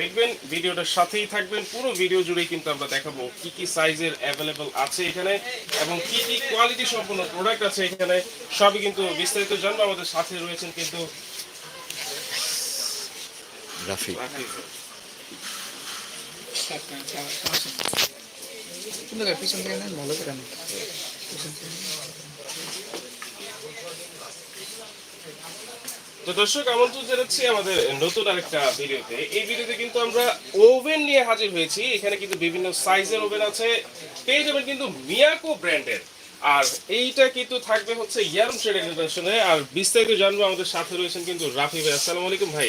দেখবেন ভিডিওটার সাথেই থাকবেন। পুরো ভিডিও জুড়েই কিন্তু আমরা দেখাবো কি কি সাইজের অ্যাভেলেবল আছে এখানে এবং কি কি কোয়ালিটি সম্পন্ন প্রোডাক্ট আছে এখানে। সবই কিন্তু বিস্তারিত জানব। আমাদের সাথে রয়েছেন কিন্তু রাফি পিছন থেকে নেন ভালো করে নেন। পিছন থেকে। তো দর্শক, আমন্ত্রণ জানাচ্ছি আমাদের নতুন আরেকটা ভিডিওতে। এই ভিডিওতে কিন্তু আমরা ওভেন নিয়ে হাজির হয়েছি। এখানে কিন্তু বিভিন্ন সাইজের ওভেন আছে। পেয়ে যাবেন কিন্তু মিয়াকো ব্র্যান্ডের। আর এইটা কিন্তু থাকবে হচ্ছে ইয়ারম ট্রেড ইন্টারন্যাশনালে আর বিস্তারিত জানব আমাদের সাথে রয়েছেন কিন্তু রাফি ভাই। আসসালামু আলাইকুম ভাই।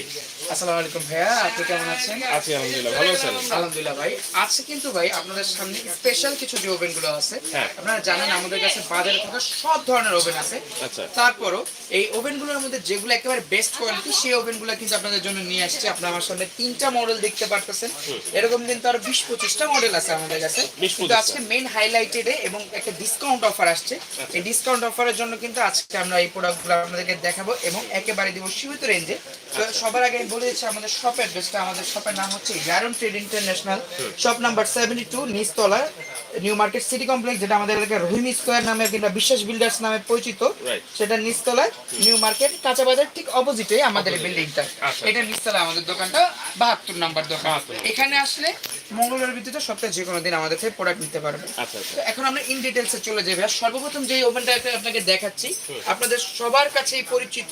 আসসালামু আলাইকুম ভাইয়া আপনি কেমন আছেন? আছি আলহামদুলিল্লাহ ভালো আছেন? আলহামদুলিল্লাহ ভাই। আজকে কিন্তু ভাই আপনাদের সামনে স্পেশাল কিছু যে ওভেনগুলো আছে হ্যাঁ। আপনারা জানেন আমাদের কাছে বাজারে থাকা সব ধরনের ওভেন আছে। আচ্ছা। তারপরও এই ওভেনগুলোর মধ্যে যেগুলো একেবারে বেস্ট কোয়ালিটি সেই ওভেনগুলো কিন্তু আপনাদের জন্য নিয়ে আসছে। আপনার আমার সামনে তিনটা মডেল দেখতে পারতেছেন। এরকম কিন্তু আরও বিশ পঁচিশটা মডেল আছে আমাদের কাছে। কিন্তু আজকে মেইন হাইলাইটেড এবং একটা ডিসকাউন্ট অফার আসছে। এই ডিসকাউন্ট অফারের জন্য কিন্তু আজকে আমরা এই প্রোডাক্টগুলো আপনাদেরকে দেখাবো এবং একেবারে দিব সীমিত রেঞ্জে তো সবার আগে আমি বলে দিচ্ছি আমাদের শপ অ্যাড্রেসটা আমাদের শপের নাম হচ্ছে Garan trade international shop number seventy two নিচতলা নিউ মার্কেট সিটি কমপ্লেক্স যেটা আমাদের এলাকায় রহিম স্কোয়ার নামে কিংবা বিশ্বাস বিল্ডার্স নামে পরিচিত। সেটা নিচতলায় নিউ মার্কেট কাঁচা বাজার ঠিক অপোজিটে আমাদের বিল্ডিংটা আচ্ছা। এটা নিচতলায় আমাদের দোকানটা বাহাত্তর নাম্বার দোকান। এখানে আসলে মঙ্গলবার ভিত্তিতে সপ্তাহে যে কোনো দিন আমাদের থেকে প্রোডাক্ট নিতে পারবেন আচ্ছা আচ্ছা। তো এখন আমরা ইন ডিটেলসে চলে যাই ভাইয়া। সর্বপ্রথম যে ওভেনটা আপনাকে দেখাচ্ছি আপনাদের সবার কাছেই পরিচিত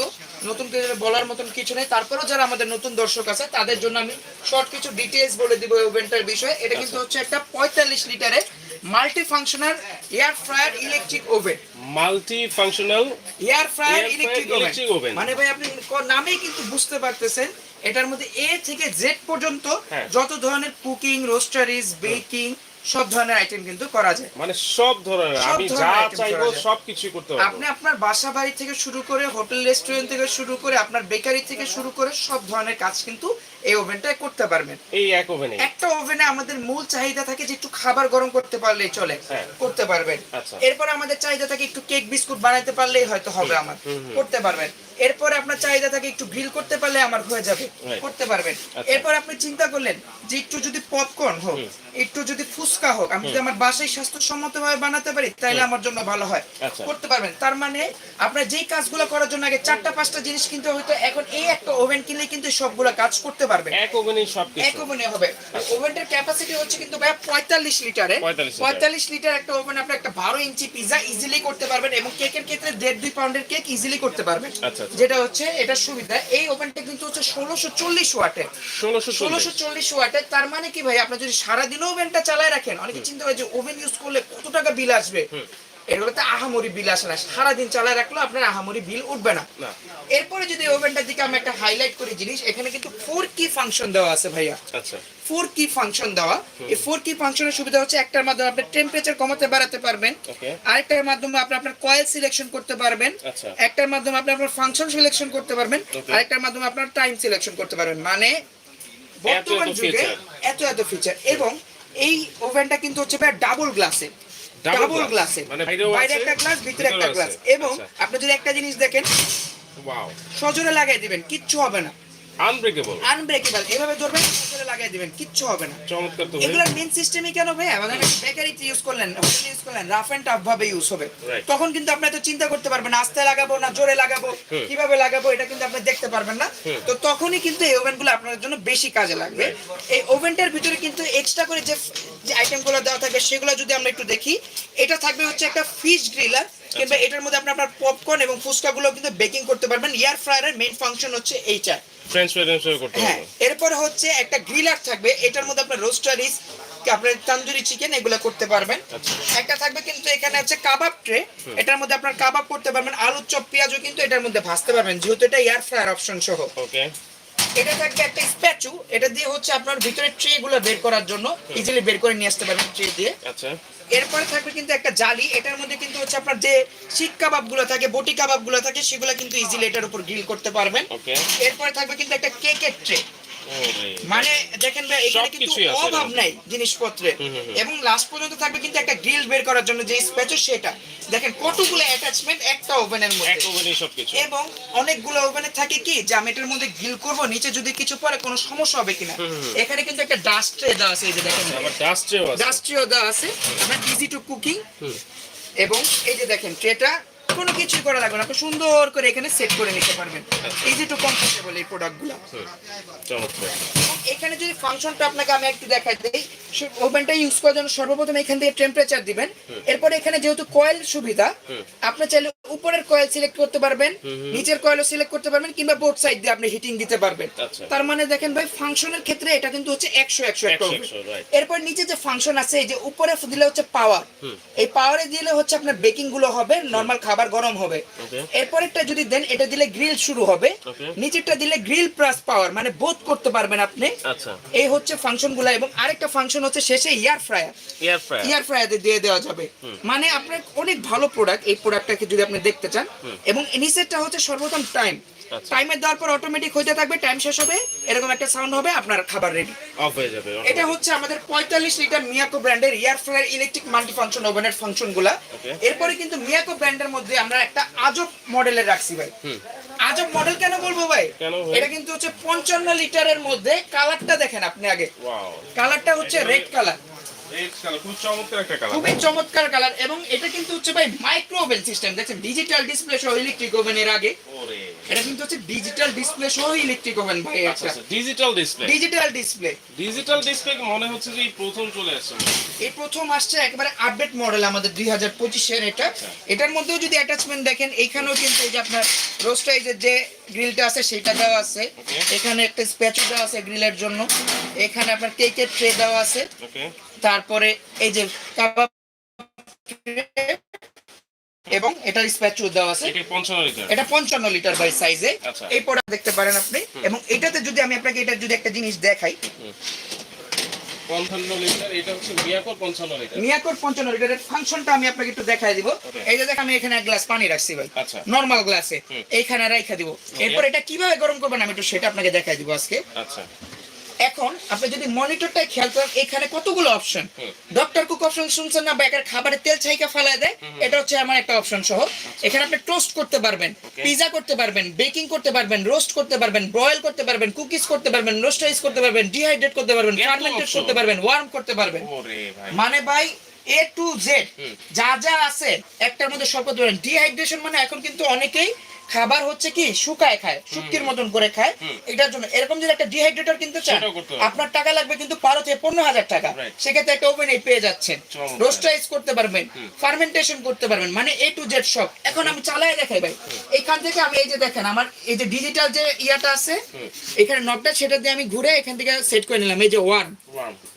নতুন কিছু বলার মতন কিছু নেই। তারপরেও যারা আমাদের নতুন দর্শক আছে তাদের জন্য আমি শর্ট কিছু ডিটেলস বলে দিব ওভেনটার বিষয়ে। এটা কিন্তু হচ্ছে একটা পঁয়তাল্লিশ লিটারের multi functional air fryer electric oven multi functional air fryer electric oven মানে ভাই আপনি নামেই কিন্তু বুঝতে পারতেছেন এটার মধ্যে এ থেকে জেড পর্যন্ত হ্যাঁ। যত ধরনের কুকিং রোস্টারিজ বেকিং সব ধরনের আইটেম কিন্তু করা যায়। মানে সব ধরনের আমি যা চাইব সব কিছু করতে পারব। আপনি আপনার বাসা বাড়ি থেকে শুরু করে হোটেল রেস্টুরেন্ট থেকে শুরু করে আপনার বেকারি থেকে শুরু করে সব ধরনের কাজ কিন্তু এই ওভেনটায় করতে পারবেন। এই এক ওভেনে একটা ওভেনে আমাদের মূল চাহিদা থাকে যে একটু খাবার গরম করতে পারলেই চলে হ্যাঁ। করতে পারবেন। আচ্ছা। এরপরে আমাদের চাহিদা থাকে একটু কেক বিস্কুট বানাতে পারলেই হয়তো হবে আমার। করতে পারবেন। এরপরে আপনার চাহিদা থাকে একটু গ্রিল করতে পারলে আমার হয়ে যাবে। করতে পারবেন। আচ্ছা। এরপর আপনি চিন্তা করলেন যে একটু যদি পপকর্ন হোক একটু যদি ফুচকা হোক আমি যদি আমার বাসায় স্বাস্থ্যসম্মত ভাবে বানাতে পারি তাহলে আমার জন্য ভালো হয়। আচ্ছা। করতে পারবেন। তার মানে আপনার যেই কাজগুলো করার জন্য আগে চারটা পাঁচটা জিনিস কিনতে হয়তো এখন এই একটা ওভেন কিনলে কিন্তু সবগুলো কাজ করতে পারবেন। এক ওভেনেই এক ওভেনে হবে। ওভেনটার ক্যাপাসিটি হচ্ছে কিন্তু ভাই পঁয়তাল্লিশ লিটারে। 45 লিটার। একটা ওভেন আপনি একটা বারো ইঞ্চি পিজা ইজিলি করতে পারবেন এবং কেকের ক্ষেত্রে দেড় দুই পাউন্ডের কেক ইজিলি করতে পারবেন। আচ্ছা, আচ্ছা। যেটা হচ্ছে এটা সুবিধা। এই ওভেনটা কিন্তু হচ্ছে ষোলোশো চল্লিশ ওয়াটের ষোলোশো ষোলোশো চল্লিশ ওয়াটের তার মানে কি ভাই আপনি যদি সারাদিনও ওভেনটা চালায় রাখেন অনেকে চিন্তা করে যে ওভেন ইউজ করলে কত টাকা বিল আসবে? এগুলোতে আহামরি বিল আসে না। সারাদিন চালায় রাখলেও আপনার আহামরি বিল উঠবে না। এরপরে যদি ওভেনটার দিকে আমি একটা হাইলাইট করি জিনিস এখানে কিন্তু ফোর কি ফাংশন দেওয়া আছে ভাইয়া। আচ্ছা। ফোর কি ফাংশন দেওয়া। এই ফোর কি ফাংশনের সুবিধা হচ্ছে একটার মাধ্যমে আপনি টেম্পারেচার কমাতে বাড়াতে পারবেন। আরেকটার মাধ্যমে আপনি আপনার কয়েল সিলেকশন করতে পারবেন। আচ্ছা। একটার মাধ্যমে আপনি আপনার ফাংশন সিলেকশন করতে পারবেন। আরেকটার মাধ্যমে আপনার টাইম সিলেকশন করতে পারবেন। মানে বর্তমান যুগে এত এত ফিচার এবং এই ওভেনটা কিন্তু হচ্ছে ডাবল গ্লাসে Double ডাবল গ্লাসে মানে বাইরে একটা গ্লাস ভিতরে একটা গ্লাস এবং আচ্ছা। আপনি যদি একটা জিনিস দেখেন সজোরে লাগাই দিবেন কিচ্ছু হবে না। আনব্রেকেবল আনব্রেকেবল এভাবে ধরবেন সজোরে লাগাই দিবেন কিচ্ছু হবে না। চমৎকার তো এগুলোর মেন সিস্টেমই কেন ভাই আমাদের বেকারিতে ইউজ করলেন হোটেল ইউজ করলেন রাফ এন্ড টাফ ভাবে ইউজ হবে। তখন কিন্তু আপনি তো চিন্তা করতে পারবেন আস্তে লাগাবো না জোরে লাগাবো কীভাবে লাগাবো এটা কিন্তু আপনি দেখতে পারবেন না। তো তখনই কিন্তু এই ওভেনগুলো আপনার জন্য বেশি কাজে লাগবে। এই ওভেনটার ভিতরে কিন্তু এক্সট্রা করে যে যে আইটেমগুলো দেওয়া থাকবে সেগুলো যদি আমরা একটু দেখি এটা থাকবে হচ্ছে একটা ফিশ গ্রিলার কিংবা এটার মধ্যে আপনি আপনার পপকর্ন এবং ফুচকাগুলো কিন্তু বেকিং করতে পারবেন। এয়ার ফ্রায়ারের মেইন ফাংশন হচ্ছে এইটা। ফ্রেঞ্চ ফ্রাই করতে হ্যাঁ এরপরে হচ্ছে একটা গ্রিলার থাকবে এটার মধ্যে আপনার রোস্টারিস আপনার তান্দুরি চিকেন এগুলো করতে পারবেন। আচ্ছা। একটা থাকবে কিন্তু এখানে হচ্ছে কাবাব ট্রে এটার মধ্যে আপনার কাবাব করতে পারবেন আলুর চপ পেঁয়াজও কিন্তু এটার মধ্যে ভাজতে পারবেন যেহেতু এটা এয়ার ফ্রায়ার অপশন সহ। ওকে এটা থাকবে একটা স্প্যাচু এটা দিয়ে হচ্ছে আপনার ভিতরে ট্রে গুলো বের করার জন্য ইজিলি বের করে নিয়ে আসতে পারবেন ট্রে দিয়ে। আচ্ছা। এরপরে থাকবে কিন্তু একটা জালি এটার মধ্যে কিন্তু হচ্ছে আপনার যে শিক কাবাবগুলো থাকে বটি কাবাবগুলো থাকে সেগুলো কিন্তু ইজিলি এটার উপর গ্রিল করতে পারবেন। এরপরে থাকবে কিন্তু একটা কেকের ট্রে। মানে দেখেন ভাই এখানে কিন্তু অভাব নাই জিনিসপত্রে। এবং লাস্ট পর্যন্ত থাকবে কিন্তু একটা গ্রিল বের করার জন্য যে স্পেচও সেটা। দেখেন কতগুলো অ্যাটাচমেন্ট একটা ওভেনের মধ্যে। সবকিছু। এবং অনেকগুলো ওভেনে থাকে কি যে আমি এটার মধ্যে গ্রিল করব নিচে যদি কিছু পরে কোনো সমস্যা হবে কিনা। এখানে কিন্তু একটা ডাস্ট ট্রে দেওয়া আছে এই যে দেখেন আবার ডাস্ট্রেও আছে। ডাস্ট ট্রেও দেওয়া আছে। আপনার ইজি টু কুকিং এবং এই যে দেখেন ট্রেটা কোনো কিছুই করা লাগবে না আপনি সুন্দর করে এখানে সেট করে নিতে পারবেন। ইজি টু কমফোর্টেবল এই প্রোডাক্টগুলো এখানে যদি ফাংশনটা আপনাকে আমি একটু দেখাই দিই ওভেনটা ইউজ করার জন্য সর্বপ্রথম এখান থেকে টেম্পারেচার দিবেন এরপরে এখানে যেহেতু কয়েল সুবিধা আপনি চাইলে উপরের কয়েল সিলেক্ট করতে পারবেন। নিচের কয়েলও সিলেক্ট করতে পারবেন কিংবা বোথ সাইড দিয়ে আপনি হিটিং দিতে পারবেন আচ্ছা। তার মানে দেখেন ভাই ফাংশনের ক্ষেত্রে এটা কিন্তু হচ্ছে একশো একশো একটা 100, oven। 100, right. এরপর নিচে যে ফাংশন আছে এই যে উপরে দিলে হচ্ছে পাওয়ার এই পাওয়ারে দিলে হচ্ছে আপনার বেকিংগুলো হবে নর্মাল খাবার গরম হবে। এরপর এরপরেরটা যদি দেন এটা দিলে গ্রিল শুরু হবে। নিচেরটা দিলে গ্রিল প্লাস পাওয়ার মানে বোধ করতে পারবেন আপনি। আচ্ছা। এই হচ্ছে ফাংশনগুলা এবং আরেকটা ফাংশন হচ্ছে শেষে ইয়ার ফ্রায়ার ইয়ার ফ্রায়ার ইয়ার ফ্রায়ারে দিয়ে দেওয়া যাবে। মানে আপনার অনেক ভালো প্রোডাক্ট এই প্রোডাক্টটাকে যদি আপনি দেখতে চান। এবং নিচেরটা হচ্ছে সর্বোত্তম টাইম আচ্ছা। টাইমে দেওয়ার পর অটোমেটিক হইতে থাকবে টাইম শেষ হবে এরকম একটা সাউন্ড হবে আপনার খাবার রেডি অফ হয়ে যাবে এটা হচ্ছে আমাদের পঁয়তাল্লিশ লিটার মিয়াকো ব্র্যান্ডের air fryer electric multi function ওভেনের ফাংশনগুলা। এরপরে কিন্তু মিয়াকো ব্র্যান্ডের মধ্যে আমরা একটা আজব মডেলের রাখছি ভাই। আজব মডেল কেন বলব ভাই? এটা কিন্তু হচ্ছে পঞ্চান্ন লিটারের মধ্যে কালারটা দেখেন আপনি আগে। ওয়াও কালারটা হচ্ছে রেড কালার খুব চমৎকার একটা কালার খুবই চমৎকার কালার এবং এটা কিন্তু হচ্ছে ভাই মাইক্রো ওভেন সিস্টেম দেখছেন? ডিজিটাল ডিসপ্লে সহ ইলেকট্রিক ওভেন এর আগে। এটা কিন্তু হচ্ছে ডিজিটাল ডিসপ্লে সহ ইলেকট্রিক ওভেন ভাই আচ্ছা আচ্ছা digital display digital display digital display মনে হচ্ছে যে প্রথম চলে আসছে। এই প্রথম আসছে একেবারে আপডেট মডেল আমাদের দুই হাজার পঁচিশের এটা। এটার মধ্যেও যদি অ্যাটাচমেন্ট দেখেন এইখানেও কিন্তু এই যে আপনার রোস্টাইজের যে গ্রিলটা আছে সেটা দেওয়া আছে। এখানে একটা স্প্যাচু দেওয়া আছে গ্রিলের জন্য। এখানে আপনার কেকের ট্রে দেওয়া আছে। ওকে তারপরে এই যে কাবাব এবং এটার স্প্যাচু দেওয়া আছে। এটা 55 লিটার এটা পঞ্চান্ন লিটার বাই সাইজে আচ্ছা। এই প্রোডাক্ট দেখতে পারেন আপনি। এবং এটাতে যদি আমি আপনাকে এটা যদি একটা জিনিস দেখাই। 55 লিটার মিয়াকোর 55 লিটার মিয়াকোর পঞ্চান্ন লিটারের ফাংশনটা আমি আপনাকে একটু দেখাই দিব। এই যে দেখ আমি এখানে এক গ্লাস পানি রাখছি ভাই। আচ্ছা। নর্মাল গ্লাসে এইখানে রাখা দিব। এরপর এটা কীভাবে গরম করবেন আমি একটু সেটা আপনাকে দেখাই দিব আজকে। আচ্ছা। এখন আপনি যদি মনিটরটা খেয়াল করেন এখানে কতগুলো অপশন ডক্টর কুক অপশন শুনছেন না বা একের খাবারে তেল ছাইকা ফালায় দেয়? এটা হচ্ছে আমার একটা অপশন সহ। এখানে আপনি টোস্ট করতে পারবেন পিজা করতে পারবেন বেকিং করতে পারবেন রোস্ট করতে পারবেন ব্রয়েল করতে পারবেন কুকিজ করতে পারবেন রোস্টাইজ করতে পারবেন ডিহাইড্রেট করতে পারবেন ফার্মেন্টেড করতে পারবেন ওয়ার্ম করতে পারবেন। মানে ভাই এ টু জেড যা যা আছে একটার মধ্যে সব করতে পারেন ডিহাইড্রেশন মানে এখন কিন্তু অনেকেই খাবার হচ্ছে কি শুকায় খায় শুকির মতন করে খায়। এটার জন্য এরকম যদি একটা ডিহাইড্রেটর কিনতে চান। আপনার টাকা লাগবে কিন্তু বারো থেকে পনেরো হাজার টাকা। সেক্ষেত্রে একটা ওভেন পেয়ে যাচ্ছেন। রোস্টাইজ করতে পারবেন ফার্মেন্টেশন করতে পারবেন মানে এ টু জেড সব। এখন আমি চালাই দেখাই ভাই। এইখান থেকে আমি এই যে দেখেন আমার এই যে ডিজিটাল যে ইয়াটা আছে। এখানে নবটা সেটা দিয়ে আমি ঘুরে এখান থেকে সেট করে নিলাম। এই যে ওয়ার্ম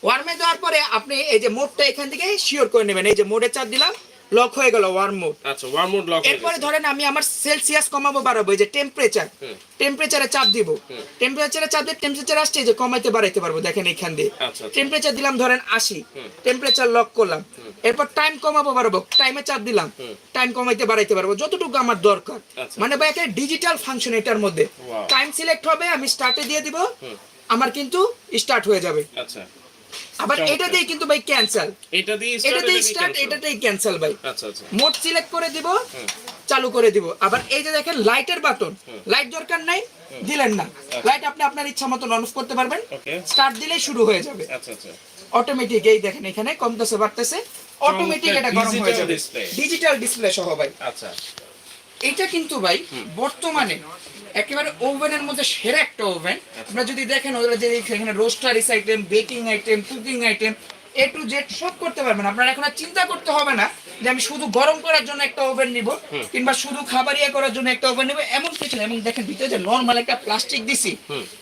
ওয়ার্মে দেওয়ার পরে আপনি এই যে মোডটা এখান থেকে শিওর করে নেবেন। এই যে মোডে চাপ দিলাম। লক হয়ে গেল ওয়ার্ম মোড আচ্ছা ওয়ার্ম মোড লক এরপরে ধরেন আমি আমার সেলসিয়াস কমাবো বাড়াবো যে টেম্পারেচার টেম্পারেচারে চাপ দিব। টেম্পারেচারে চাপ দিয়ে টেম্পারেচার আসছে যে কমাইতে বাড়াইতে পারব দেখেন এখান দিয়ে। আচ্ছা, আচ্ছা। টেম্পারেচার দিলাম ধরেন আশি। টেম্পারেচার লক করলাম। এরপর টাইম কমাবো বাড়াবো টাইমে চাপ দিলাম। টাইম কমাইতে বাড়াইতে পারব যতটুকু আমার দরকার। আচ্ছা। মানে ভাই একটা ডিজিটাল ফাংশন এটার মধ্যে। টাইম সিলেক্ট হবে আমি স্টার্টে দিয়ে দিব। আমার কিন্তু স্টার্ট হয়ে যাবে। আচ্ছা। আবার এটা দিয়ে কিন্তু ভাই ক্যান্সেল এটা দিয়ে স্টার্ট এটাতেই স্টার্ট এটাতেই ক্যান্সেল ভাই। আচ্ছা আচ্ছা। মোড সিলেক্ট করে দিব চালু করে দিব। আবার এই যে দেখেন লাইটের বাটন লাইট দরকার নাই দিলেন না। লাইট আপনি আপনার ইচ্ছা মতন অন অফ করতে পারবেন। স্টার্ট দিলেই শুরু হয়ে যাবে। আচ্ছা আচ্ছা। অটোমেটিক এই দেখেন এখানে কমতেছে বাড়তেছে। অটোমেটিক এটা গরম হয়ে যাবে। ডিজিটাল ডিসপ্লে সহ ভাই। আচ্ছা। এটা কিন্তু ভাই বর্তমানে একেবারে ওভেনের মধ্যে সেরা একটা ওভেন। আপনারা যদি দেখেন ওদের যে এখানে roasteries item baking item cooking item A to Z সব করতে পারবেন। আপনারা এখন আর চিন্তা করতে হবে না যে আমি শুধু গরম করার জন্য একটা ওভেন নিব কিংবা শুধু খাবার ইয়ে করার জন্য একটা ওভেন নিব এমন কিছু না। এবং দেখেন ভিতরে যে নর্মাল একটা প্লাস্টিক দিছি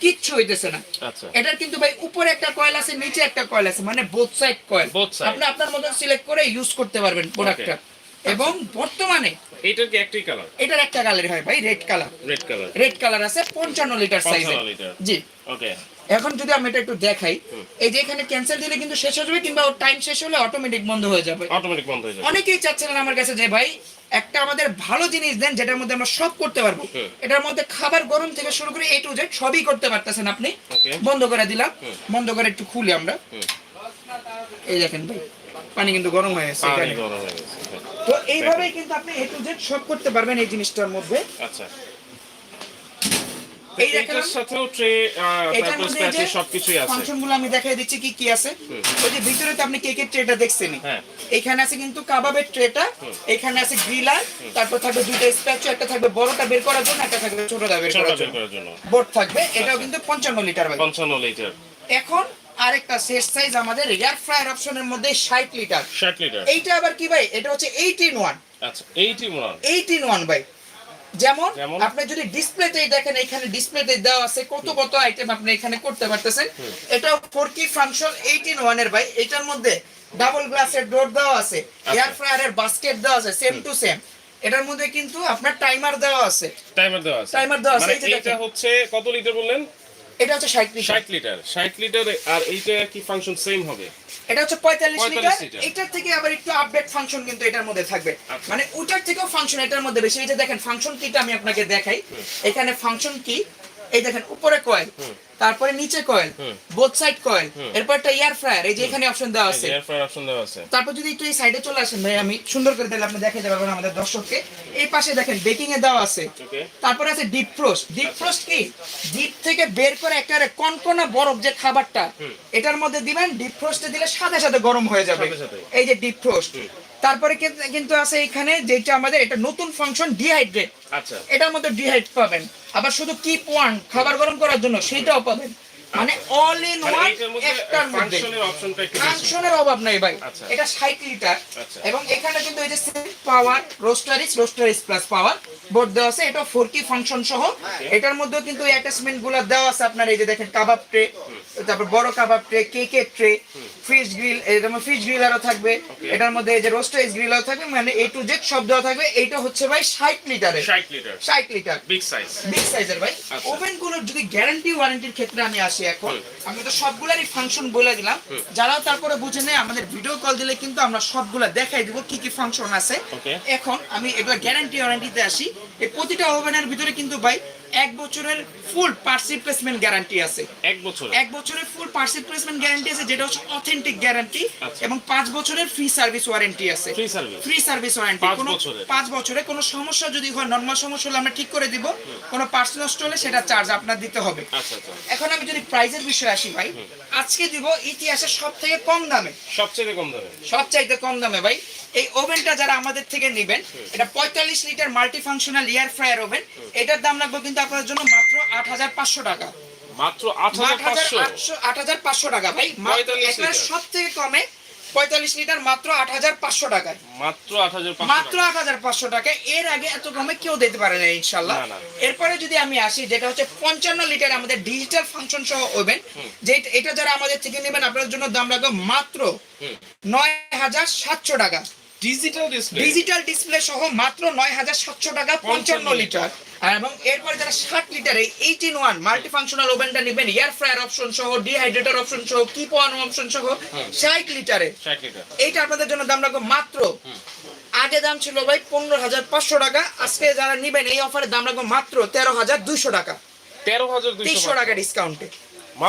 কিচ্ছু হইতেছে না। আচ্ছা। এটার কিন্তু ভাই উপরে একটা কয়েল আছে নিচে একটা কয়েল আছে মানে বোথ সাইড কয়েল আপনি আপনার মতো সিলেক্ট করে ইউজ করতে পারবেন প্রোডাক্টটা এবং বর্তমানে এটার কি একটাই কালার এটার একটা কালার হয় ভাই red colour red colour red colour আছে পঞ্চান্ন লিটার সাইজে জি। ওকে এখন যদি আমি এটা একটু দেখাই এই যে এখানে ক্যান্সেল দিলে কিন্তু শেষ হয়ে যাবে কিংবা টাইম শেষ হলে অটোমেটিক বন্ধ হয়ে যাবে। অটোমেটিক বন্ধ হয়ে যাবে। অনেকেই চাচ্ছিলেন আমার কাছে যে ভাই একটা আমাদের ভালো জিনিস দেন যেটার মধ্যে আমরা সব করতে পারব। এটার মধ্যে খাবার গরম থেকে শুরু করে এ টু জেড সবই করতে পারতেছেন আপনি। বন্ধ করে দিলাম। বন্ধ করে একটু খুলি আমরা। এই দেখেন ভাই পানি কিন্তু গরম হয়ে গেছে। তো এইভাবেই কিন্তু আপনি এ টু জেড সব করতে পারবেন এই জিনিসটার মধ্যে। আচ্ছা। এই এটার সাথেও ট্রে তারপর যে সবকিছুই আছে। ফাংশনগুলো আমি দেখাই দিচ্ছি কি কি আছে। ওই যে ভিতরে তো আপনি কেকের ট্রেটা দেখছেনই। হ্যাঁ। এখানে আছে কিন্তু কাবাবের ট্রেটা এখানে আছে গ্রিলার তারপর থাকবে দুইটা স্প্যাচু একটা থাকবে বড়টা বের করার জন্য একটা থাকবে ছোটটা বের ছোট করার জন্য। বোর্ড থাকবে এটাও কিন্তু পঞ্চান্ন লিটার ভাই পঞ্চান্ন লিটার এখন আরেকটা শেষ সাইজ আমাদের এয়ার ফ্রায়ার অপশনের মধ্যে ষাট লিটার ষাট লিটার এইটা আবার কি ভাই? এটা হচ্ছে এইটিন ওয়ান আচ্ছা এইটি মনে এইটিন ওয়ান ভাই। যেমন? আপনি যদি ডিসপ্লেতেই দেখেন এখানে ডিসপ্লেতে দেওয়া আছে কত কত আইটেম আপনি এখানে করতে পারতেছেন। এটা ফোর কি ফাংশন এইটিন ওয়ানের ভাই। এটার মধ্যে ডাবল গ্লাসের ডোর দেওয়া আছে এয়ার ফ্রায়ারের বাস্কেট দেওয়া আছে সেম টু সেম এটার মধ্যে কিন্তু আপনার টাইমার দেওয়া আছে। টাইমার দেওয়া আছে। Timer দেওয়া আছে, মানে দেখেন। হচ্ছে কত লিটার বললেন? এটা হচ্ছে ষাট লিটার। ষাট লিটার ষাট লিটার আর এইটা কি ফাংশন সেম হবে? এটা হচ্ছে পঁয়তাল্লিশ 45 লিটার। লিটার। এটার থেকে আবার একটু আপডেট ফাংশন কিন্তু এটার মধ্যে থাকবে। আচ্ছা। মানে ওটার থেকেও ফাংশন এটার মধ্যে বেশি। এই যে দেখেন ফাংশন কিটা আমি আপনাকে দেখাই। এখানে ফাংশন কি এই দেখেন উপরে কয়েল তারপরে নিচে কয়েল বোথ সাইড কয়েল এরপর একটা এয়ার ফ্রায়ার এই যে এখানে অপশন দেওয়া আছে। এয়ার ফ্রায়ার অপশন দেওয়া আছে। তারপর যদি একটু এই সাইডে চলে আসেন ভাই আমি সুন্দর করে দিলে আপনি দেখাতে পারবেন আমাদের দর্শককে। এই পাশে দেখেন বেকিং এ দেওয়া আছে। তারপরে আছে ডিপ ফ্রোস্ট ডিপ ফ্রোস্ট কি? ডিপ থেকে বের করে একটা কনকনা বরফ যে খাবারটা এটার মধ্যে দিবেন ডিপ ফ্রোস্টে দিলে সাথে সাথে গরম হয়ে যাবে। এই যে ডিপ ফ্রোস্ট তারপরে কিন্তু- আছে এখানে যেটা আমাদের এটা নতুন ফাংশন ডিহাইড্রেট আচ্ছা। এটার মধ্যে ডিহাইড পাবেন। আবার শুধু কিপ ওয়ান খাবার গরম করার জন্য সেটাও পাবেন। মানে অল ইন ওয়ান একটার মধ্যে। ফাংশনের অভাব নাই ভাই। আচ্ছা। এটা 60 লিটার আচ্ছা। এবং এখানে কিন্তু এই যে পাওয়ার রোস্টারিস রোস্টারিস প্লাস পাওয়ার বোর্ড দেওয়া আছে এটা ফোর কি ফাংশন সহ। এটার মধ্যেও কিন্তু অ্যাটাচমেন্টগুলো দেওয়া আছে আপনার এই যে দেখেন কাবাব ট্রে তারপর বড় কাবাব ট্রে কেকের ট্রে ফিশ গ্রিল এরকম ফিশ গ্রিলারও থাকবে। এটার মধ্যে এই যে রোস্টারিস গ্রিলারও থাকবে মানে এ টু জেড সব দেওয়া থাকবে। এইটা হচ্ছে ভাই 60 লিটারের। ষাট litre. 60 litre. Big size big সাইজের ভাই। আচ্ছা। ওভেনগুলোর যদি গ্যারান্টি ওয়ারেন্টির ক্ষেত্রে আমি আসি এখন আমি তো সবগুলারই ফাংশন বলে দিলাম। যারা তারপরে বুঝে নেয় আমাদের ভিডিও কল দিলে কিন্তু আমরা সবগুলা দেখাই দিব কি কি ফাংশন আছে। এখন আমি এগুলো গ্যারান্টি ওয়ারেন্টিতে আসি। এই প্রতিটা ওভেনের ভিতরে কিন্তু ভাই এক বছরের ফুল পার্টস রিপ্লেসমেন্ট গ্যারান্টি আছে। এক বছর এক বছরের ফুল পার্টস রিপ্লেসমেন্ট গ্যারান্টি আছে যেটা হচ্ছে অথেন্টিক গ্যারান্টি আচ্ছা। এবং পাঁচ বছরের ফ্রি সার্ভিস ওয়ারেন্টি আছে। Free service free service warranty কোনো? পাঁচ বছরে কোনো সমস্যা যদি হয় নর্মাল সমস্যা হলে আমরা ঠিক করে দিব। কোনো পার্টস নষ্ট হলে সেটা চার্জ আপনার দিতে হবে। আচ্ছা আচ্ছা। এখন আমি যদি প্রাইজের বিষয়ে আসি ভাই আজকে দিব ইতিহাসের সব থেকে কম দামে। সবচেয়ে কম দামে? সবচাইতে কম দামে ভাই। এই ওভেনটা যারা আমাদের থেকে নেবেন এটা পঁয়তাল্লিশ litre multi functional air fryer oven এটার দাম লাগবে কিন্তু আপনার জন্য মাত্র আট হাজার পাঁচশো টাকা। মাত্র আট হাজার পাঁচশো। টাকা ভাই। সব থেকে কমে পঁয়তাল্লিশ লিটার মাত্র আট হাজার পাঁচশো টাকায়। মাত্র আট হাজার মাত্র আট হাজার পাঁচশো টাকা। এর আগে এত কমে কেউ দিতে পারে না ইনশাল্লাহ। এরপরে যদি আমি আসি যেটা হচ্ছে পঞ্চান্ন লিটার আমাদের ডিজিটাল ফাংশন সহ ওভেন যে এটা যারা আমাদের থেকে নেবেন আপনার জন্য দাম রাখবে মাত্র নয় হাজার সাতশো টাকা। ডিজিটাল ডিসপ্লে ডিজিটাল ডিসপ্লে সহ মাত্র নয় হাজার সাতশো টাকা পঞ্চান্ন লিটার এবং এরপরে যারা ষাট লিটারে এইটিন ওয়ান মাল্টি ফাংশনাল ওভেনটা নেবেন এয়ার ফ্রায়ার অপশন সহ ডিহাইড্রেটর অপশন সহ কিপ ওয়ান অপশন সহ ষাট লিটারে এইটা আপনাদের জন্য দাম রাখব মাত্র। আগে দাম ছিল ভাই পনেরো হাজার পাঁচশো টাকা আজকে যারা নিবেন এই অফারের দাম রাখব মাত্র তেরো হাজার দুইশো টাকা। তেরো হাজার তিনশো টাকা ডিসকাউন্টে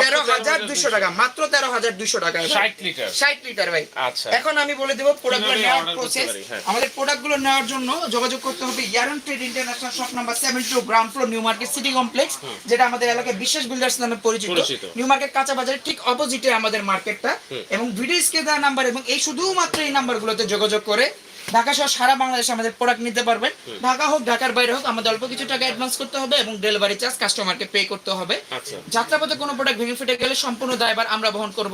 তেরো হাজার দুইশো টাকা মাত্র তেরো হাজার দুইশো টাকা। ষাট লিটার। ষাট লিটার ভাই। আচ্ছা। এখন আমি বলে দেবো প্রোডাক্টগুলো নেওয়ার প্রসেস। আমাদের প্রোডাক্টগুলো নেওয়ার জন্য যোগাযোগ করতে হবে ইয়ারন trade international shop number seven two ground floor new market city complex যেটা আমাদের এলাকায় বিশ্বাস বিল্ডার্স নামে পরিচিত। নিউ মার্কেট কাঁচা বাজারের ঠিক অপোজিটে আমাদের মার্কেটটা এবং ভিডিও দেওয়া নাম্বার এবং এই শুধুমাত্র এই নাম্বারগুলোতে যোগাযোগ করে ঢাকা সহ সারা বাংলাদেশে আমাদের প্রোডাক্ট নিতে পারবেন। ঢাকা হোক ঢাকার বাইরে হোক আমাদের অল্প কিছু টাকা অ্যাডভান্স করতে হবে এবং ডেলিভারি চার্জ কাস্টমারকে পে করতে হবে। আচ্ছা। যাত্রাপথে কোনো প্রোডাক্ট ভেঙে ফেটে গেলে সম্পূর্ণ দায়ভার আমরা বহন করব.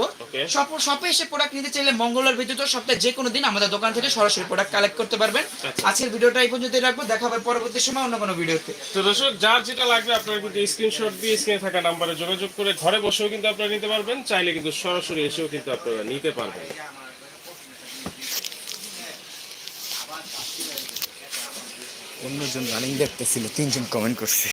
সব শপে এসে প্রোডাক্ট নিতে চাইলে মঙ্গলবার ভিত্তিত সপ্তাহে যে কোনো দিন আমাদের দোকান থেকে সরাসরি প্রোডাক্ট কালেক্ট করতে পারবেন। আচ্ছা। আজকের ভিডিওটা এই পর্যন্তই রাখব। দেখা হবে পরবর্তী সময় অন্য কোনো ভিডিওতে। তো দর্শক যার যেটা লাগবে আপনারা কিন্তু স্ক্রিনশট দিয়ে স্ক্রিনে থাকা নাম্বারে যোগাযোগ করে ঘরে বসেও কিন্তু আপনারা নিতে পারবেন। চাইলে কিন্তু সরাসরি এসেও কিন্তু আপনারা নিতে পারবেন। অন্যজন রানিং দেখতেছিল তিনজন কমেন্ট করছে।